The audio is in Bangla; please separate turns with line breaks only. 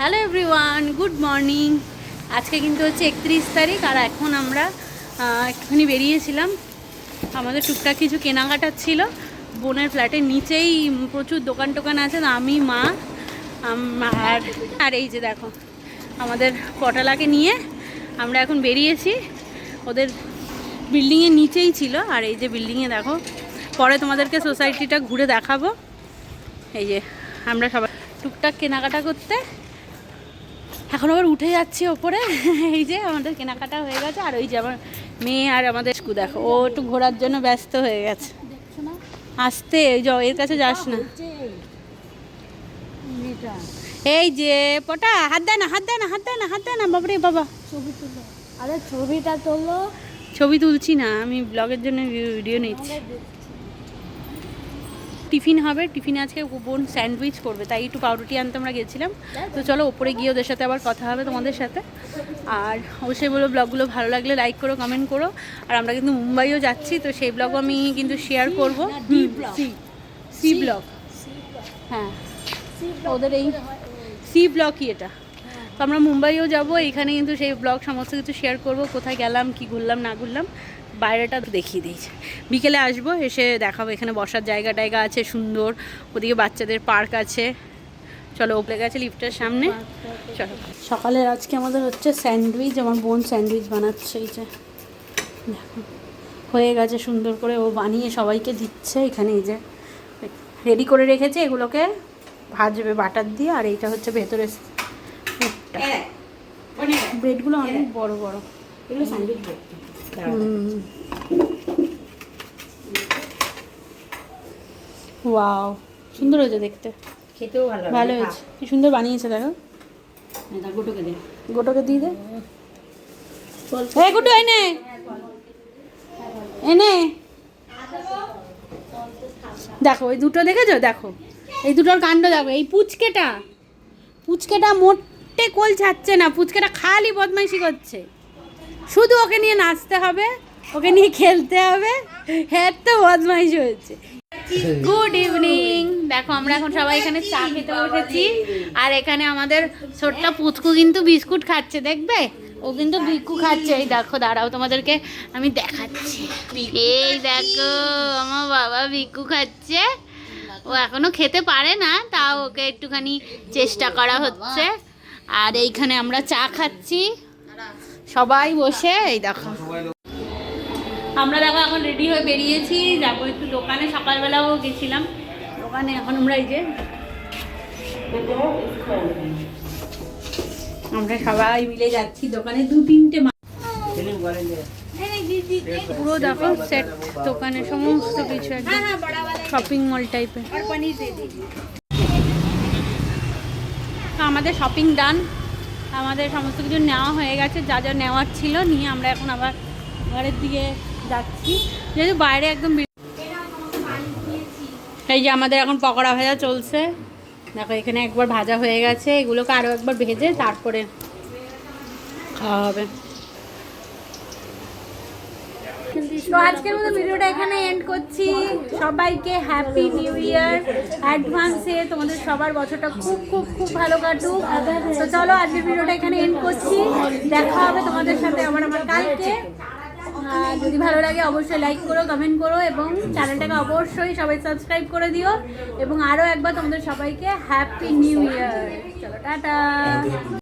হ্যালো এভরিওয়ান গুড মর্নিং আজকে কিন্তু হচ্ছে একত্রিশ তারিখ আর এখন আমরা একটুখানি বেরিয়েছিলাম। আমাদের টুকটাক কিছু কেনাকাটার ছিল। বোনের ফ্ল্যাটের নিচেই প্রচুর দোকান টোকান আছে আমি, মা আর আর এই যে দেখো, আমাদের পটালাকে নিয়ে আমরা এখন বেরিয়েছি। ওদের বিল্ডিংয়ের নিচেই ছিল, আর এই যে বিল্ডিংয়ে দেখো, পরে তোমাদেরকে সোসাইটিটা ঘুরে দেখাবো। এই যে আমরা সবাই টুকটাক কেনাকাটা করতে এখন আবার উঠে যাচ্ছি ওপরে। এই যে আমাদের কেনাকাটা হয়ে গেছে আর ওই যে আমার মেয়ে আর আমাদের স্কু দেখো ও একটু ঘোরার জন্য ব্যস্ত হয়ে গেছে। আসতে এর কাছে যাস না। এই যে পটা হাত দেয় না হাত দেয় না হাত দেয় না হাত দেয় না বাবারে বাবা।
ছবি তুলো। আরে ছবিটা তোলো।
ছবি তুলছি না আমি ব্লগের জন্য ভিডিও নিচ্ছি। টিফিন হবে টিফিনে আজকে বোন স্যান্ডউইচ করবে তাই একটু পাউরুটি আনতে আমরা গেছিলাম। তো চলো ওপরে গিয়ে ওদের সাথে আবার কথা হবে তোমাদের সাথে। আর অবশ্যই বলো ব্লগগুলো ভালো লাগলে লাইক করো কমেন্ট করো। আর আমরা কিন্তু মুম্বাইও যাচ্ছি তো সেই ব্লগও আমি কিন্তু শেয়ার করব। সি ব্লগ হ্যাঁ ওদের এই সি ব্লকই এটা। তো আমরা মুম্বাইও যাব এখানে কিন্তু সেই ব্লগ সমস্ত কিছু শেয়ার করব কোথায় গেলাম কি ঘুরলাম না ঘুরলাম। বাইরেটা তো দেখিয়ে দিয়েছে। বিকেলে আসব এসে দেখাবো এখানে বসার জায়গা টায়গা আছে সুন্দর ওদিকে বাচ্চাদের পার্ক আছে। চলো ওপরে গেছে লিফটের সামনে। চলো। সকালের আজকে আমাদের হচ্ছে স্যান্ডউইচ আমার বোন স্যান্ডউইচ বানাচ্ছে এই যে। দেখো হয়ে গেছে সুন্দর করে ও বানিয়ে সবাইকে দিচ্ছে এখানে এই যে। রেডি করে রেখেছে এগুলোকে ভাজবে বাটার দিয়ে আর এইটা হচ্ছে ভেতরে পুরটা। ব্রেডগুলো অনেক বড় বড়।
এগুলো স্যান্ডউইচ ব্রেড।
ওয়াও সুন্দর হয়েছে দেখতে।
খেতেও ভালো
ভালো হয়েছে। কি সুন্দর বানিয়েছে দেখো
এটা গোটোকে দে।
গোটোকে দিয়ে দে। এই গুটু এনে। এনে। দেখো এই দুটো দেখেছ? দেখো। এই দুটোর কাণ্ড দেখো। এই পুচকেটা। পুচকেটা মোটে কোল ছাড়ছে না। পুচকেটা খালি বদমাইশি করছে। শুধু ওকে নিয়ে নাচতে হবে, ওকে নিয়ে খেলতে হবে। হ্যাঁ তো বদমাইশি হয়েছে। গুড ইভিনিং দেখো, আমরা এখন সবাই এখানে চা খেতে বসেছি। আর এখানে আমাদের ছোট্ট পুচকু কিন্তু বিস্কুট খাচ্ছে, দেখবে? ও কিন্তু বিকু খাচ্ছে। এই দেখো, দাঁড়াও তোমাদেরকে আমি দেখাচ্ছি। এই দেখো, আমার বাবা বিকু খাচ্ছে। ও এখনও খেতে পারে না, তাও ওকে একটুখানি চেষ্টা করা হচ্ছে। আর এইখানে আমরা চা খাচ্ছি। সবাই বসে এই দেখো। আমরা দেখো এখন রেডি হয়ে বেরিয়েছি যাব একটু দোকানে সকালবেলাও গেছিলাম। দোকানে এখন আমরা এই যে আমরা সবাই মিলে যাচ্ছি দোকানে দু তিনটে পুরো দেখো সেট দোকানে সমস্ত কিছু একদম শপিং মল টাইপের আমাদের শপিং ডান আমাদের সমস্ত কিছু নেওয়া হয়ে গেছে, যা যা নেওয়ার ছিল নিয়ে আমরা এখন আবার ঘরের দিকে যাচ্ছি। যেহেতু বাইরে একদম এই যে আমাদের এখন পকোড়া ভাজা চলছে। দেখো, এখানে একবার ভাজা হয়ে গেছে। এগুলোকে আরও একবার ভেজে তারপরে খাওয়া হবে। তো আজকের মতো ভিডিওটা এখানে এন্ড করছি। সবাইকে হ্যাপি নিউ ইয়ার অ্যাডভান্সে তোমাদের সবার বছরটা খুব খুব খুব ভালো কাটুক। তো চলো আজকের ভিডিওটা এখানে এন্ড করছি। দেখা হবে তোমাদের সাথে আবার আমার কালকে। যদি ভালো লাগে অবশ্যই লাইক করো কমেন্ট করো এবং চ্যানেলটাকে অবশ্যই সবাই সাবস্ক্রাইব করে দিও। এবং আরও একবার তোমাদের সবাইকে হ্যাপি নিউ ইয়ার চলো, টাটা।